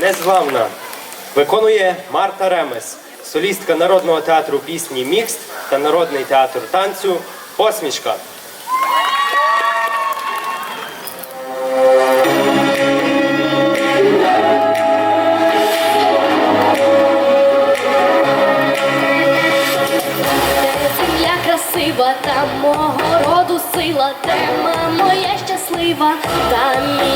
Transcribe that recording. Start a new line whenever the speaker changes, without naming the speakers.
Незламна виконує Марта Ремес, солістка народного театру пісні Мікст та народний театр танцю Посмішка.
Земля красива, та мого роду сила, тема моя щаслива, та. мій